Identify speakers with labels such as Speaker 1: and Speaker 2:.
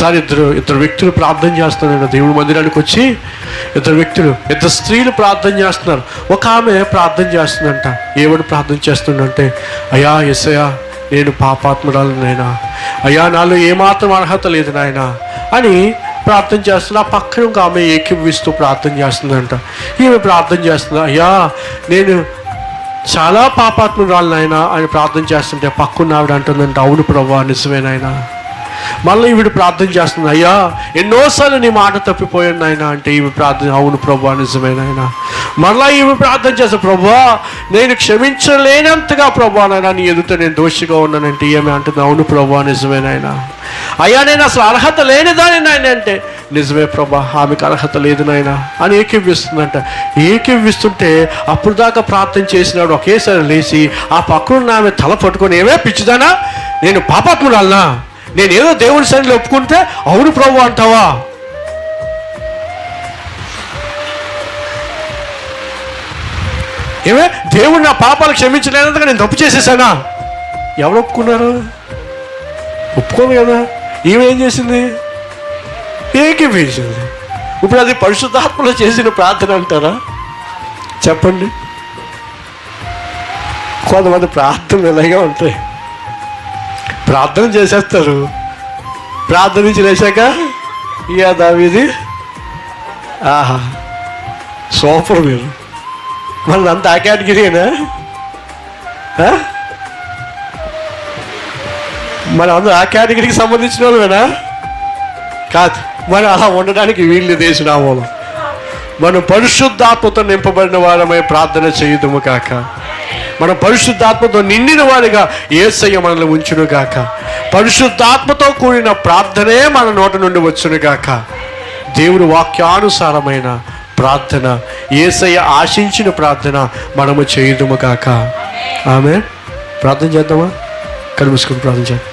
Speaker 1: ఒకసారి ఇద్దరు ఇద్దరు వ్యక్తులు ప్రార్థన చేస్తున్నారు. దేవుడి మందిరానికి వచ్చి ఇద్దరు వ్యక్తులు ఇద్దరు స్త్రీలు ప్రార్థన చేస్తున్నారు. ఒక ఆమె ప్రార్థన చేస్తుందంట. ఏమని ప్రార్థన చేస్తుందంటే అయ్యా ఎస్సయ్యా నేను పాపాత్మురాలు నాయనా. అయ్యా నాలో ఏమాత్రం అర్హత లేదు నాయనా అని ప్రార్థన చేస్తున్నా ఆ పక్కన ఇంకా ఆమె ఏకీభవిస్తూ ప్రార్థన చేస్తుందంట. ఈమె ప్రార్థన చేస్తుంది అయ్యా నేను చాలా పాపాత్మురాలు నాయన అని ప్రార్థన చేస్తుంటే పక్కన ఆవిడ అంటుందంటే అవును ప్రభా నిజమేనాయనా మళ్ళీ ఈవిడ ప్రార్థన చేస్తుంది అయ్యా ఎన్నోసార్లు నీ మాట తప్పిపోయాను నాయన. అంటే ఈమె ప్రార్థన అవును ప్రభా నిజమేనాయన మళ్ళీ ఈమె ప్రార్థన చేస్తా ప్రభా నేను క్షమించలేనంతగా ప్రభా నాయన నీ ఎదుట నేను దోషిగా ఉన్నానంటే ఈమె అంటుంది అవును ప్రభా నిజమేనాయన అయ్యా నేను అసలు అర్హత లేనిదాని నాయన అంటే. నిజమే ప్రభా ఆమెకు అర్హత లేదు నాయన. అని ఏకీవిస్తుందంట ఏకీవిస్తుంటే అప్పుడు దాకా ప్రార్థన చేసినాడు ఒకేసారి లేచి ఆ పక్కన ఆమె తల పట్టుకొని ఏమే పిచ్చిదానా నేను పాపాత్మురాలనా? నేనేదో దేవుడి సన్నిధిలో ఒప్పుకుంటే అవును ప్రభు అంటావా? ఏమే? దేవుడు నా పాపాలు క్షమించలేనందుకు నేను తప్పు చేసేసానా? ఎవరు ఒప్పుకున్నారు? ఒప్పుకోదు కదా. ఈమె ఏం చేసింది? ఏకీభవించింది ఇప్పుడు అది పరిశుద్ధాత్మలో చేసిన ప్రార్థన అంటారా? చెప్పండి. కొంతమంది ప్రార్థనలు ఇలాగే ఉంటాయి. ప్రార్థన చేసేస్తారు. ప్రార్థన నుంచి లేచాక ఇక ఆహా సూపర్ మీరు. మన అంత ఆ కేటగిరీనా? ఆ? అందరూ ఆ కేటగిరీకి సంబంధించిన వాళ్ళమేనా కాదు మరి అలా ఉండడానికి వీళ్ళు దేశనామూలం. మనం పరిశుద్ధాత్మతో నింపబడిన వారమై ప్రార్థన చేయుదుము కాక. మన పరిశుద్ధాత్మతో నిండిన వారిగా ఏసయ్య మనల్ని ఉంచును గాక పరిశుద్ధాత్మతో కూడిన ప్రార్థనే మన నోట నుండి వచ్చును గాక దేవుడు వాక్యానుసారమైన ప్రార్థన ఏసయ్య ఆశించిన ప్రార్థన మనము చేయుదుము గాక. ఆమె ప్రార్థన చేద్దామా? కలుసుకుని ప్రార్థన చేద్దాం.